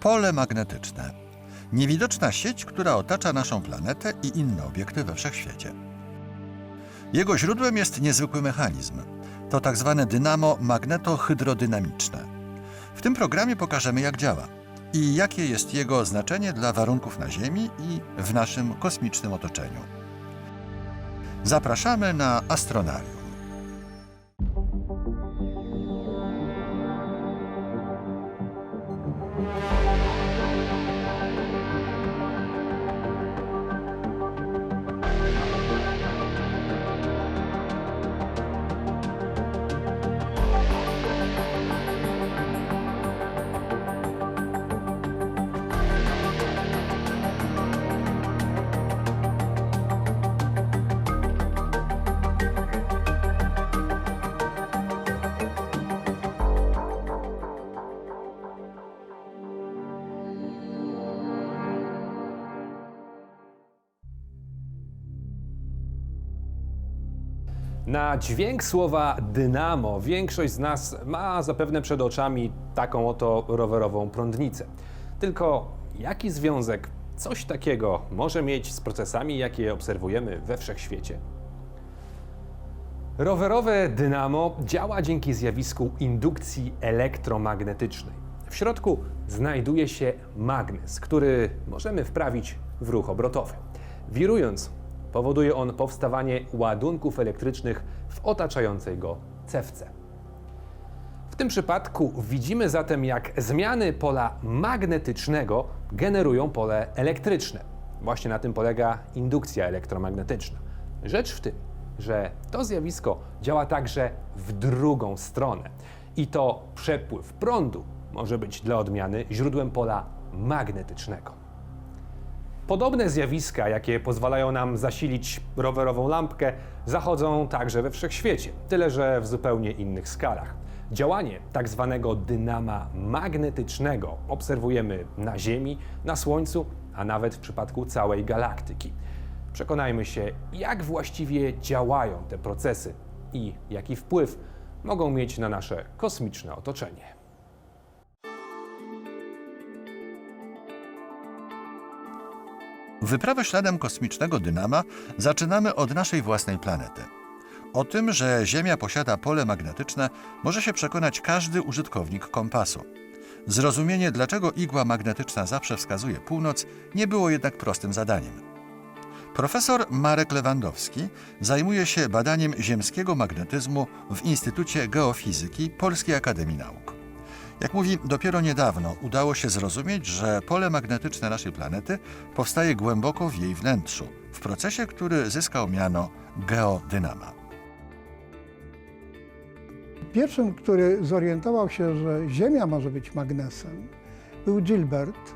Pole magnetyczne. Niewidoczna sieć, która otacza naszą planetę i inne obiekty we wszechświecie. Jego źródłem jest niezwykły mechanizm. To tak zwane dynamo magnetohydrodynamiczne. W tym programie pokażemy, jak działa i jakie jest jego znaczenie dla warunków na Ziemi i w naszym kosmicznym otoczeniu. Zapraszamy na Astronarium. Na dźwięk słowa dynamo większość z nas ma zapewne przed oczami taką oto rowerową prądnicę. Tylko jaki związek coś takiego może mieć z procesami, jakie obserwujemy we wszechświecie? Rowerowe dynamo działa dzięki zjawisku indukcji elektromagnetycznej. W środku znajduje się magnes, który możemy wprawić w ruch obrotowy. Wirując, powoduje on powstawanie ładunków elektrycznych w otaczającej go cewce. W tym przypadku widzimy zatem, jak zmiany pola magnetycznego generują pole elektryczne. Właśnie na tym polega indukcja elektromagnetyczna. Rzecz w tym, że to zjawisko działa także w drugą stronę. I to przepływ prądu może być dla odmiany źródłem pola magnetycznego. Podobne zjawiska, jakie pozwalają nam zasilić rowerową lampkę, zachodzą także we wszechświecie, tyle że w zupełnie innych skalach. Działanie tak zwanego dynama magnetycznego obserwujemy na Ziemi, na Słońcu, a nawet w przypadku całej galaktyki. Przekonajmy się, jak właściwie działają te procesy i jaki wpływ mogą mieć na nasze kosmiczne otoczenie. Wyprawę śladem kosmicznego dynama zaczynamy od naszej własnej planety. O tym, że Ziemia posiada pole magnetyczne, może się przekonać każdy użytkownik kompasu. Zrozumienie, dlaczego igła magnetyczna zawsze wskazuje północ, nie było jednak prostym zadaniem. Profesor Marek Lewandowski zajmuje się badaniem ziemskiego magnetyzmu w Instytucie Geofizyki Polskiej Akademii Nauk. Jak mówi, dopiero niedawno udało się zrozumieć, że pole magnetyczne naszej planety powstaje głęboko w jej wnętrzu, w procesie, który zyskał miano geodynama. Pierwszym, który zorientował się, że Ziemia może być magnesem, był Gilbert.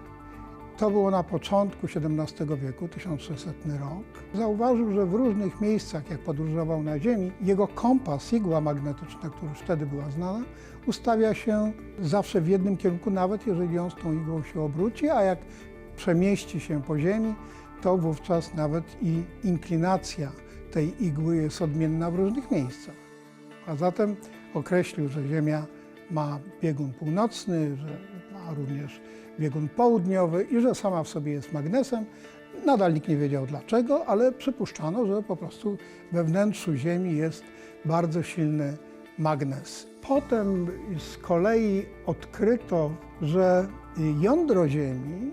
To było na początku XVII wieku, 1600 rok. Zauważył, że w różnych miejscach, jak podróżował na Ziemi, jego kompas, igła magnetyczna, która już wtedy była znana, ustawia się zawsze w jednym kierunku, nawet jeżeli on z tą igłą się obróci, a jak przemieści się po Ziemi, to wówczas nawet i inklinacja tej igły jest odmienna w różnych miejscach. A zatem określił, że Ziemia ma biegun północny, że ma również biegun południowy i że sama w sobie jest magnesem. Nadal nikt nie wiedział dlaczego, ale przypuszczano, że po prostu we wnętrzu Ziemi jest bardzo silny magnes. Potem z kolei odkryto, że jądro Ziemi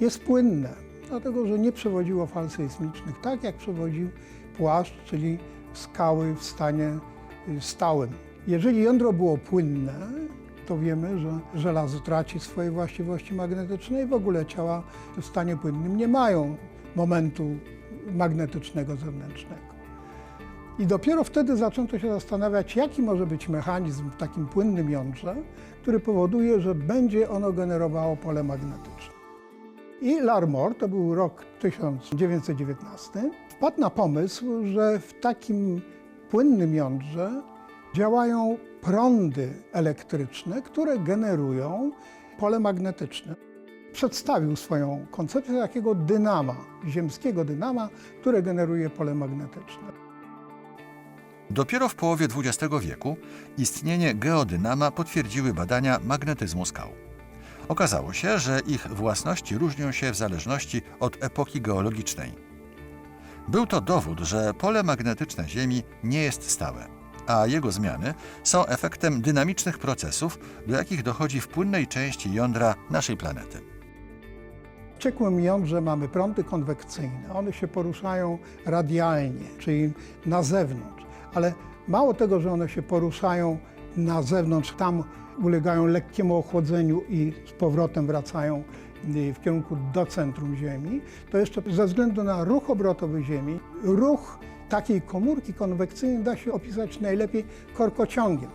jest płynne, dlatego że nie przewodziło fal sejsmicznych, tak jak przewodził płaszcz, czyli skały w stanie stałym. Jeżeli jądro było płynne, to wiemy, że żelazo traci swoje właściwości magnetyczne i w ogóle ciała w stanie płynnym nie mają momentu magnetycznego zewnętrznego. I dopiero wtedy zaczęto się zastanawiać, jaki może być mechanizm w takim płynnym jądrze, który powoduje, że będzie ono generowało pole magnetyczne. I Larmor, to był rok 1919, wpadł na pomysł, że w takim płynnym jądrze działają prądy elektryczne, które generują pole magnetyczne. Przedstawił swoją koncepcję takiego dynama, ziemskiego dynama, które generuje pole magnetyczne. Dopiero w połowie XX wieku istnienie geodynama potwierdziły badania magnetyzmu skał. Okazało się, że ich własności różnią się w zależności od epoki geologicznej. Był to dowód, że pole magnetyczne Ziemi nie jest stałe, a jego zmiany są efektem dynamicznych procesów, do jakich dochodzi w płynnej części jądra naszej planety. W ciekłym jądrze mamy prądy konwekcyjne. One się poruszają radialnie, czyli na zewnątrz. Ale mało tego, że one się poruszają na zewnątrz, tam ulegają lekkiemu ochłodzeniu i z powrotem wracają y, w kierunku do centrum Ziemi, to jeszcze ze względu na ruch obrotowy Ziemi, ruch takiej komórki konwekcyjnej da się opisać najlepiej korkociągiem.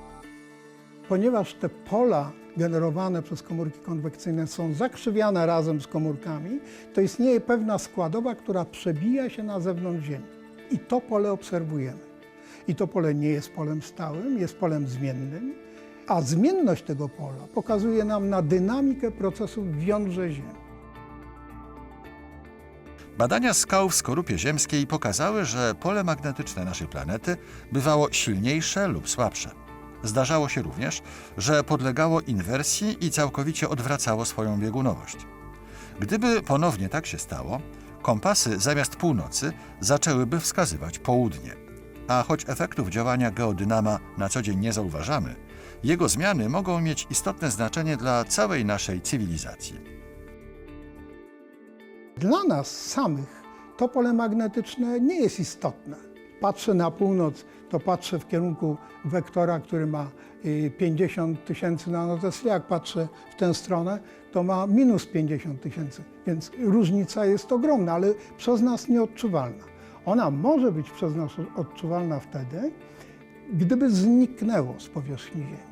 Ponieważ te pola generowane przez komórki konwekcyjne są zakrzywiane razem z komórkami, to istnieje pewna składowa, która przebija się na zewnątrz Ziemi. I to pole obserwujemy. I to pole nie jest polem stałym, jest polem zmiennym, a zmienność tego pola pokazuje nam na dynamikę procesów w jądrze Ziemi. Badania skał w skorupie ziemskiej pokazały, że pole magnetyczne naszej planety bywało silniejsze lub słabsze. Zdarzało się również, że podlegało inwersji i całkowicie odwracało swoją biegunowość. Gdyby ponownie tak się stało, kompasy zamiast północy zaczęłyby wskazywać południe. A choć efektów działania geodynama na co dzień nie zauważamy, jego zmiany mogą mieć istotne znaczenie dla całej naszej cywilizacji. Dla nas samych to pole magnetyczne nie jest istotne. Patrzę na północ, to patrzę w kierunku wektora, który ma y, 50 tysięcy nanotesli. Jak patrzę w tę stronę, to ma minus 50 tysięcy. Więc różnica jest ogromna, ale przez nas nieodczuwalna. Ona może być przez nas odczuwalna wtedy, gdyby zniknęło z powierzchni Ziemi.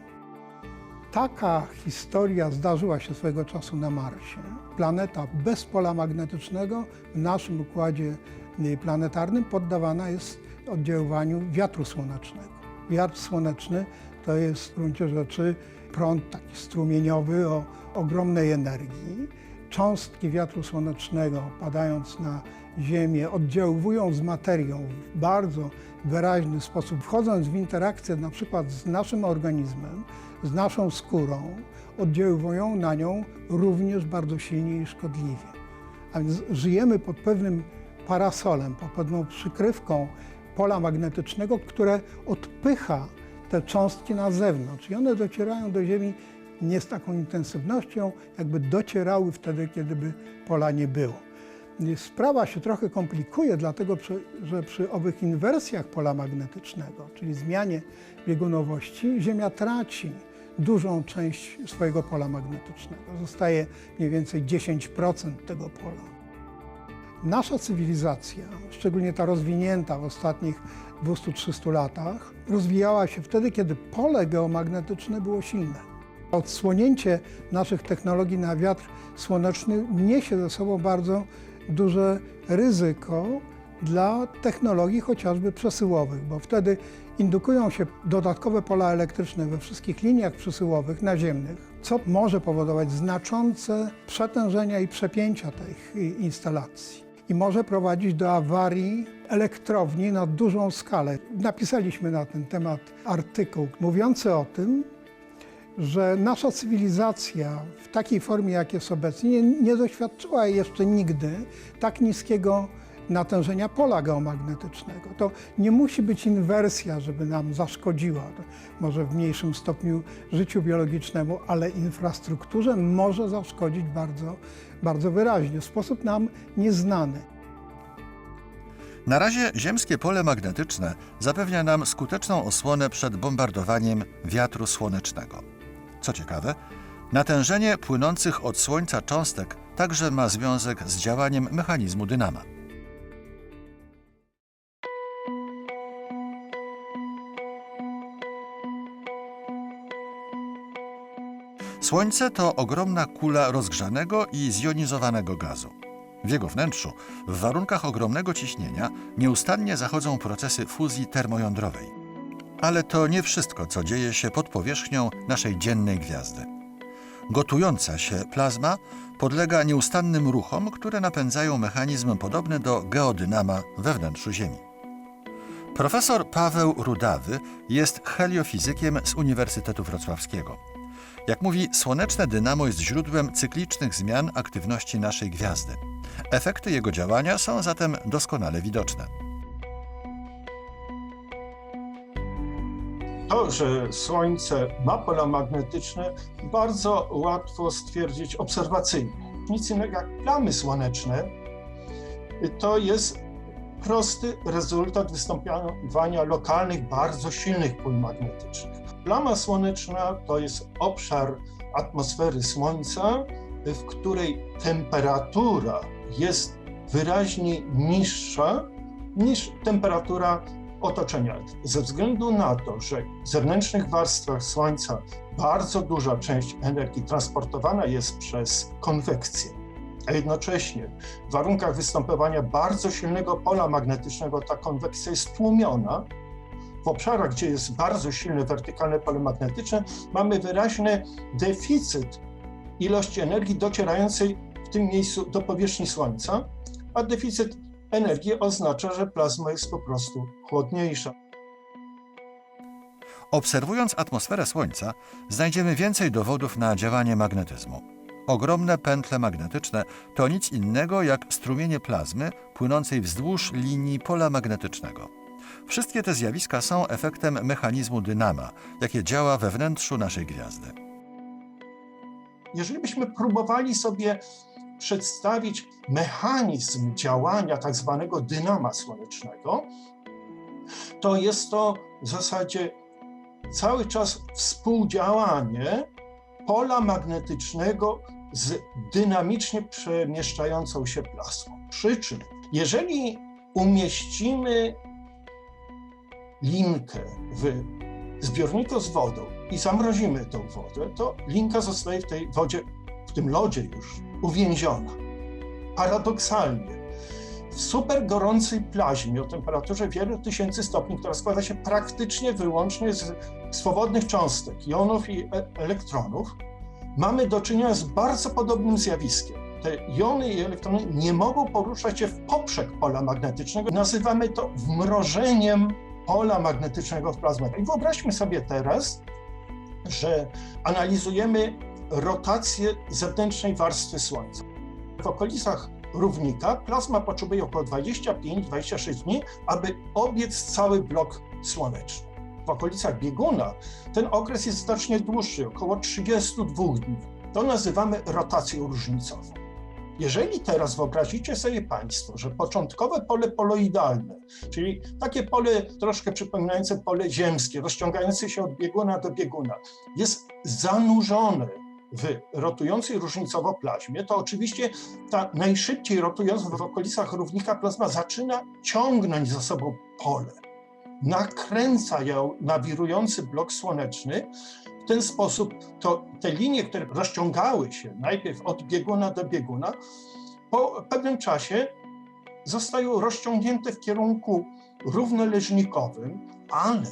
Taka historia zdarzyła się swego czasu na Marsie. Planeta bez pola magnetycznego w naszym układzie y, planetarnym poddawana jest oddziaływaniu wiatru słonecznego. Wiatr słoneczny to jest w gruncie rzeczy prąd taki strumieniowy o ogromnej energii. Cząstki wiatru słonecznego padając na Ziemię oddziaływują z materią w bardzo wyraźny sposób, wchodząc w interakcję na przykład z naszym organizmem, z naszą skórą, oddziaływują na nią również bardzo silnie i szkodliwie. A więc żyjemy pod pewnym parasolem, pod pewną przykrywką pola magnetycznego, które odpycha te cząstki na zewnątrz i one docierają do Ziemi nie z taką intensywnością, jakby docierały wtedy, kiedy by pola nie było. Sprawa się trochę komplikuje, dlatego że przy owych inwersjach pola magnetycznego, czyli zmianie biegunowości, Ziemia traci dużą część swojego pola magnetycznego. Zostaje mniej więcej 10% tego pola. Nasza cywilizacja, szczególnie ta rozwinięta w ostatnich 200-300 latach, rozwijała się wtedy, kiedy pole geomagnetyczne było silne. Odsłonięcie naszych technologii na wiatr słoneczny niesie ze sobą bardzo duże ryzyko dla technologii chociażby przesyłowych, bo wtedy indukują się dodatkowe pola elektryczne we wszystkich liniach przesyłowych naziemnych, co może powodować znaczące przetężenia i przepięcia tych instalacji i może prowadzić do awarii elektrowni na dużą skalę. Napisaliśmy na ten temat artykuł mówiący o tym, że nasza cywilizacja w takiej formie, jak jest obecnie, nie, nie doświadczyła jeszcze nigdy tak niskiego natężenia pola geomagnetycznego. To nie musi być inwersja, żeby nam zaszkodziła, może w mniejszym stopniu życiu biologicznemu, ale infrastrukturze może zaszkodzić bardzo, bardzo wyraźnie, w sposób nam nieznany. Na razie ziemskie pole magnetyczne zapewnia nam skuteczną osłonę przed bombardowaniem wiatru słonecznego. Co ciekawe, natężenie płynących od Słońca cząstek także ma związek z działaniem mechanizmu dynama. Słońce to ogromna kula rozgrzanego i zjonizowanego gazu. W jego wnętrzu, w warunkach ogromnego ciśnienia, nieustannie zachodzą procesy fuzji termojądrowej. Ale to nie wszystko, co dzieje się pod powierzchnią naszej dziennej gwiazdy. Gotująca się plazma podlega nieustannym ruchom, które napędzają mechanizm podobny do geodynama we wnętrzu Ziemi. Profesor Paweł Rudawy jest heliofizykiem z Uniwersytetu Wrocławskiego. Jak mówi, słoneczne dynamo jest źródłem cyklicznych zmian aktywności naszej gwiazdy. Efekty jego działania są zatem doskonale widoczne. To, że Słońce ma pola magnetyczne, bardzo łatwo stwierdzić obserwacyjnie. Nic innego jak plamy słoneczne to jest prosty rezultat występowania lokalnych, bardzo silnych pól magnetycznych. Plama słoneczna to jest obszar atmosfery Słońca, w której temperatura jest wyraźnie niższa niż temperatura otoczenia. Ze względu na to, że w zewnętrznych warstwach Słońca bardzo duża część energii transportowana jest przez konwekcję, a jednocześnie w warunkach występowania bardzo silnego pola magnetycznego ta konwekcja jest tłumiona. W obszarach, gdzie jest bardzo silne wertykalne pole magnetyczne, mamy wyraźny deficyt ilości energii docierającej w tym miejscu do powierzchni Słońca, a deficyt energii oznacza, że plazma jest po prostu chłodniejsza. Obserwując atmosferę Słońca, znajdziemy więcej dowodów na działanie magnetyzmu. Ogromne pętle magnetyczne to nic innego jak strumienie plazmy płynącej wzdłuż linii pola magnetycznego. Wszystkie te zjawiska są efektem mechanizmu dynama, jakie działa we wnętrzu naszej gwiazdy. Jeżeli byśmy próbowali sobie przedstawić mechanizm działania tak zwanego dynama słonecznego, to jest to w zasadzie cały czas współdziałanie pola magnetycznego z dynamicznie przemieszczającą się plasmą. Przy czym, jeżeli umieścimy linkę w zbiorniku z wodą i zamrozimy tą wodę, to linka zostaje w tej wodzie, w tym lodzie już uwięziona. Paradoksalnie, w super gorącej plaźmie o temperaturze wielu tysięcy stopni, która składa się praktycznie wyłącznie z swobodnych cząstek, jonów i e- elektronów, mamy do czynienia z bardzo podobnym zjawiskiem. Te jony i elektrony nie mogą poruszać się w poprzek pola magnetycznego. Nazywamy to wmrożeniem pola magnetycznego w plazmę. I wyobraźmy sobie teraz, że analizujemy rotację zewnętrznej warstwy Słońca. W okolicach równika plazma potrzebuje około 25-26 dni, aby obiec cały blok słoneczny. W okolicach bieguna ten okres jest znacznie dłuższy, około 32 dni. To nazywamy rotacją różnicową. Jeżeli teraz wyobrazicie sobie Państwo, że początkowe pole poloidalne, czyli takie pole troszkę przypominające pole ziemskie, rozciągające się od bieguna do bieguna, jest zanurzone w rotującej różnicowo plazmie, to oczywiście ta najszybciej rotująca w okolicach równika plazma zaczyna ciągnąć za sobą pole. Nakręca ją na wirujący blok słoneczny. W ten sposób to te linie, które rozciągały się najpierw od bieguna do bieguna, po pewnym czasie zostają rozciągnięte w kierunku równoleżnikowym, ale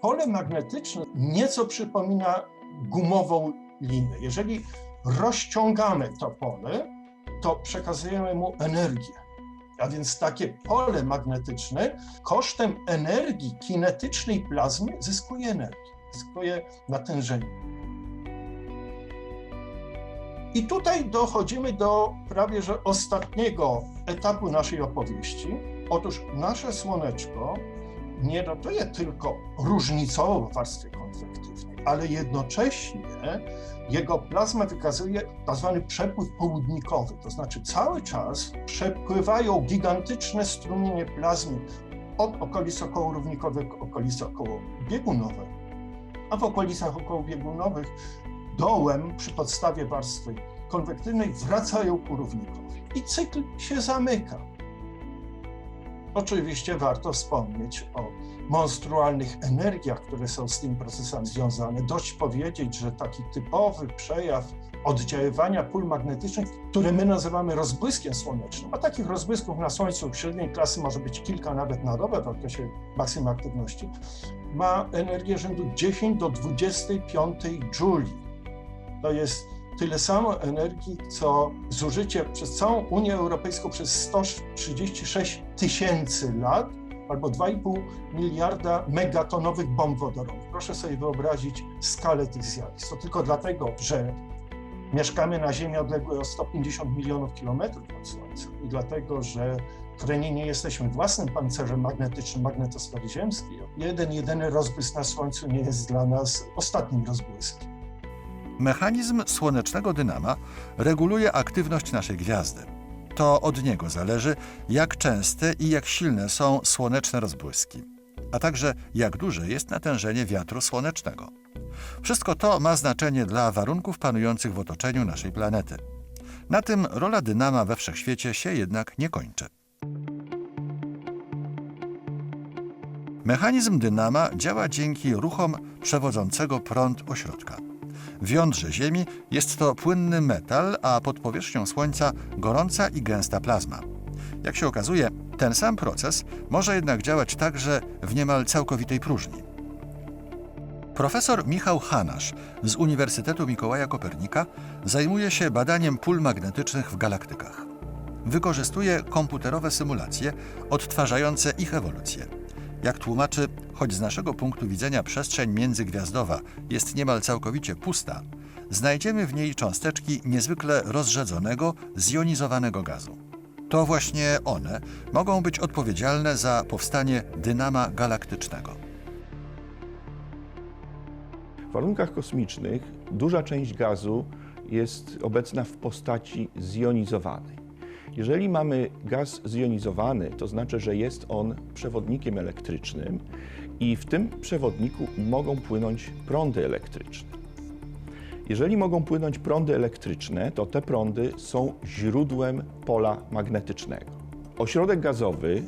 pole magnetyczne nieco przypomina gumową linię. Jeżeli rozciągamy to pole, to przekazujemy mu energię. A więc takie pole magnetyczne kosztem energii kinetycznej plazmy zyskuje energię, zyskuje natężenie. I tutaj dochodzimy do prawie że ostatniego etapu naszej opowieści. Otóż nasze słoneczko nie rotuje tylko różnicowo w warstwie konwektywnej, ale jednocześnie jego plazma wykazuje tzw. przepływ południkowy, to znaczy cały czas przepływają gigantyczne strumienie plazmy od okolic okołorównikowych okolic okołobiegunowych, a w okolicach okołobiegunowych dołem przy podstawie warstwy konwektywnej wracają ku równikowi. I cykl się zamyka. Oczywiście warto wspomnieć o monstrualnych energiach, które są z tym procesem związane. Dość powiedzieć, że taki typowy przejaw oddziaływania pól magnetycznych, które my nazywamy rozbłyskiem słonecznym, a takich rozbłysków na Słońcu średniej klasy może być kilka nawet na dobę w okresie maksimum aktywności, ma energię rzędu 10 do 25 jouli. To jest tyle samo energii, co zużycie przez całą Unię Europejską przez 136 tysięcy lat albo 2,5 miliarda megatonowych bomb wodorowych. Proszę sobie wyobrazić skalę tych zjawisk. To tylko dlatego, że mieszkamy na Ziemi odległej o 150 milionów kilometrów od Słońca i dlatego, że nie jesteśmy własnym pancerzem magnetycznym magnetosfery ziemskiej. Jeden, jedyny rozbłysk na Słońcu nie jest dla nas ostatnim rozbłyskiem. Mechanizm słonecznego dynama reguluje aktywność naszej gwiazdy. To od niego zależy, jak częste i jak silne są słoneczne rozbłyski, a także jak duże jest natężenie wiatru słonecznego. Wszystko to ma znaczenie dla warunków panujących w otoczeniu naszej planety. Na tym rola dynama we wszechświecie się jednak nie kończy. Mechanizm dynama działa dzięki ruchom przewodzącego prąd ośrodka. W jądrze Ziemi jest to płynny metal, a pod powierzchnią Słońca gorąca i gęsta plazma. Jak się okazuje, ten sam proces może jednak działać także w niemal całkowitej próżni. Profesor Michał Hanasz z Uniwersytetu Mikołaja Kopernika zajmuje się badaniem pól magnetycznych w galaktykach. Wykorzystuje komputerowe symulacje odtwarzające ich ewolucję. Jak tłumaczy, choć z naszego punktu widzenia przestrzeń międzygwiazdowa jest niemal całkowicie pusta, znajdziemy w niej cząsteczki niezwykle rozrzedzonego, zjonizowanego gazu. To właśnie one mogą być odpowiedzialne za powstanie dynama galaktycznego. W warunkach kosmicznych duża część gazu jest obecna w postaci zjonizowanej. Jeżeli mamy gaz zjonizowany, to znaczy, że jest on przewodnikiem elektrycznym i w tym przewodniku mogą płynąć prądy elektryczne. Jeżeli mogą płynąć prądy elektryczne, to te prądy są źródłem pola magnetycznego. Ośrodek gazowy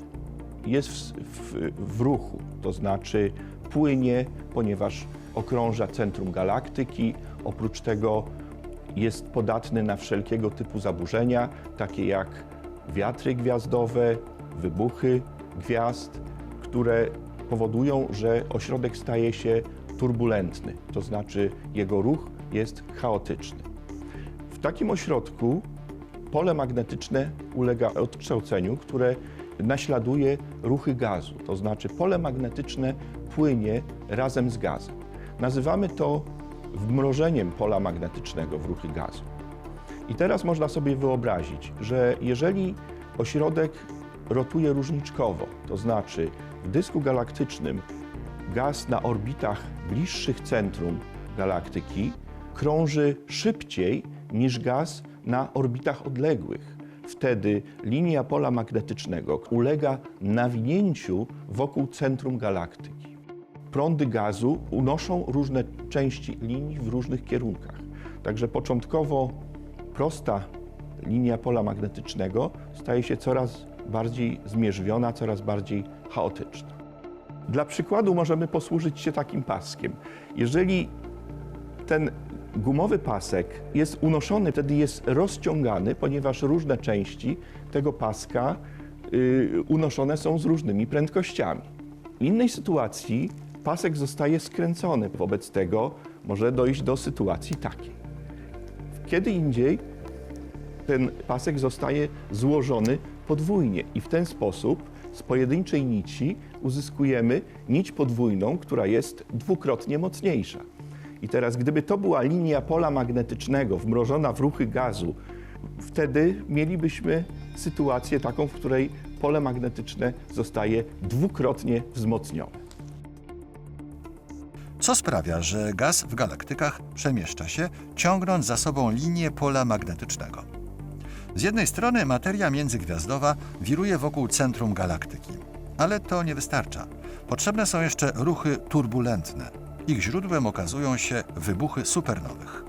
jest w, w, w ruchu, to znaczy płynie, ponieważ okrąża centrum galaktyki. Oprócz tego jest podatny na wszelkiego typu zaburzenia, takie jak wiatry gwiazdowe, wybuchy gwiazd, które powodują, że ośrodek staje się turbulentny, to znaczy jego ruch jest chaotyczny. W takim ośrodku pole magnetyczne ulega odkształceniu, które naśladuje ruchy gazu, to znaczy pole magnetyczne płynie razem z gazem. Nazywamy to wmrożeniem pola magnetycznego w ruchy gazu. I teraz można sobie wyobrazić, że jeżeli ośrodek rotuje różniczkowo, to znaczy w dysku galaktycznym gaz na orbitach bliższych centrum galaktyki krąży szybciej niż gaz na orbitach odległych. Wtedy linia pola magnetycznego ulega nawinięciu wokół centrum galaktyki. Prądy gazu unoszą różne części linii w różnych kierunkach. Także początkowo prosta linia pola magnetycznego staje się coraz bardziej zmierzwiona, coraz bardziej chaotyczna. Dla przykładu możemy posłużyć się takim paskiem. Jeżeli ten gumowy pasek jest unoszony, wtedy jest rozciągany, ponieważ różne części tego paska y, unoszone są z różnymi prędkościami. W innej sytuacji pasek zostaje skręcony, wobec tego może dojść do sytuacji takiej. Kiedy indziej ten pasek zostaje złożony podwójnie i w ten sposób z pojedynczej nici uzyskujemy nić podwójną, która jest dwukrotnie mocniejsza. I teraz, gdyby to była linia pola magnetycznego wmrożona w ruchy gazu, wtedy mielibyśmy sytuację taką, w której pole magnetyczne zostaje dwukrotnie wzmocnione. Co sprawia, że gaz w galaktykach przemieszcza się, ciągnąc za sobą linię pola magnetycznego. Z jednej strony materia międzygwiazdowa wiruje wokół centrum galaktyki, ale to nie wystarcza. Potrzebne są jeszcze ruchy turbulentne. Ich źródłem okazują się wybuchy supernowych.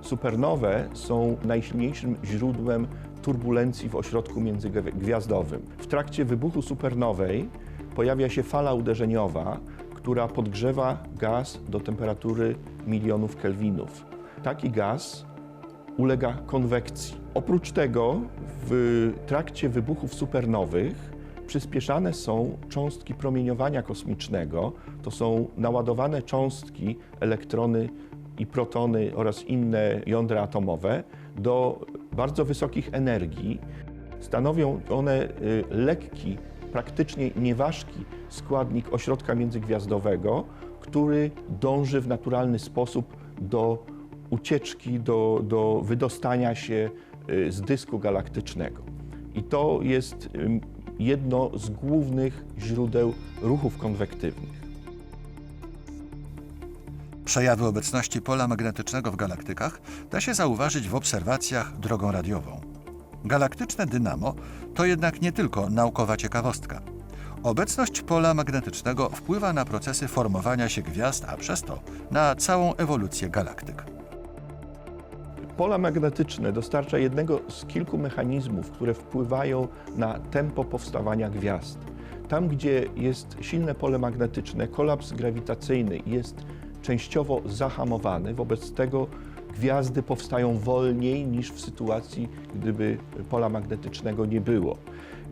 Supernowe są najsilniejszym źródłem turbulencji w ośrodku międzygwiazdowym. W trakcie wybuchu supernowej pojawia się fala uderzeniowa, która podgrzewa gaz do temperatury milionów kelwinów. Taki gaz ulega konwekcji. Oprócz tego w trakcie wybuchów supernowych przyspieszane są cząstki promieniowania kosmicznego. To są naładowane cząstki, elektrony i protony oraz inne jądra atomowe do bardzo wysokich energii. Stanowią one y, lekki praktycznie nieważki składnik ośrodka międzygwiazdowego, który dąży w naturalny sposób do ucieczki, do, do wydostania się y, z dysku galaktycznego. I to jest jedno z głównych źródeł ruchów konwektywnych. Przejawy obecności pola magnetycznego w galaktykach da się zauważyć w obserwacjach drogą radiową. Galaktyczne dynamo to jednak nie tylko naukowa ciekawostka. Obecność pola magnetycznego wpływa na procesy formowania się gwiazd, a przez to na całą ewolucję galaktyk. Pola magnetyczne dostarcza jednego z kilku mechanizmów, które wpływają na tempo powstawania gwiazd. Tam, gdzie jest silne pole magnetyczne, kolaps grawitacyjny jest częściowo zahamowany, wobec tego gwiazdy powstają wolniej niż w sytuacji, gdyby pola magnetycznego nie było.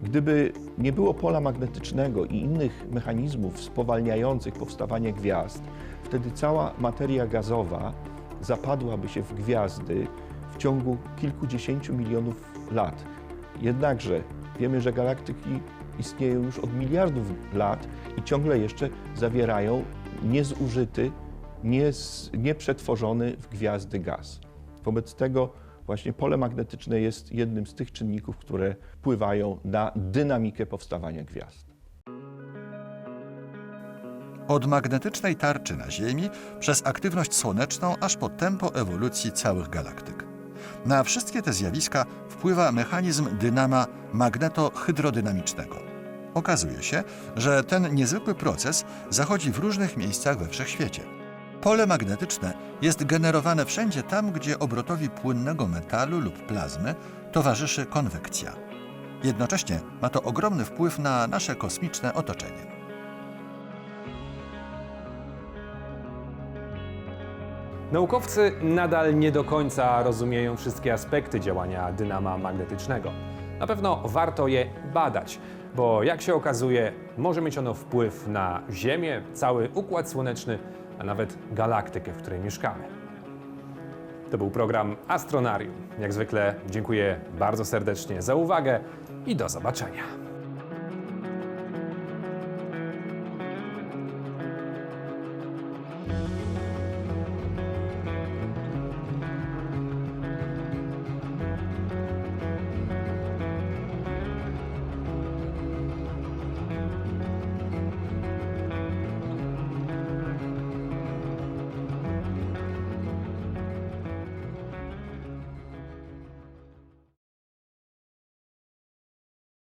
Gdyby nie było pola magnetycznego i innych mechanizmów spowalniających powstawanie gwiazd, wtedy cała materia gazowa zapadłaby się w gwiazdy w ciągu kilkudziesięciu milionów lat. Jednakże wiemy, że galaktyki istnieją już od miliardów lat i ciągle jeszcze zawierają niezużyty, nieprzetworzony w gwiazdy gaz. Wobec tego właśnie pole magnetyczne jest jednym z tych czynników, które wpływają na dynamikę powstawania gwiazd. Od magnetycznej tarczy na Ziemi przez aktywność słoneczną aż po tempo ewolucji całych galaktyk. Na wszystkie te zjawiska wpływa mechanizm dynama magnetohydrodynamicznego. Okazuje się, że ten niezwykły proces zachodzi w różnych miejscach we wszechświecie. Pole magnetyczne jest generowane wszędzie tam, gdzie obrotowi płynnego metalu lub plazmy towarzyszy konwekcja. Jednocześnie ma to ogromny wpływ na nasze kosmiczne otoczenie. Naukowcy nadal nie do końca rozumieją wszystkie aspekty działania dynama magnetycznego. Na pewno warto je badać, bo jak się okazuje, może mieć ono wpływ na Ziemię, cały układ słoneczny, a nawet galaktykę, w której mieszkamy. To był program Astronarium. Jak zwykle dziękuję bardzo serdecznie za uwagę i do zobaczenia.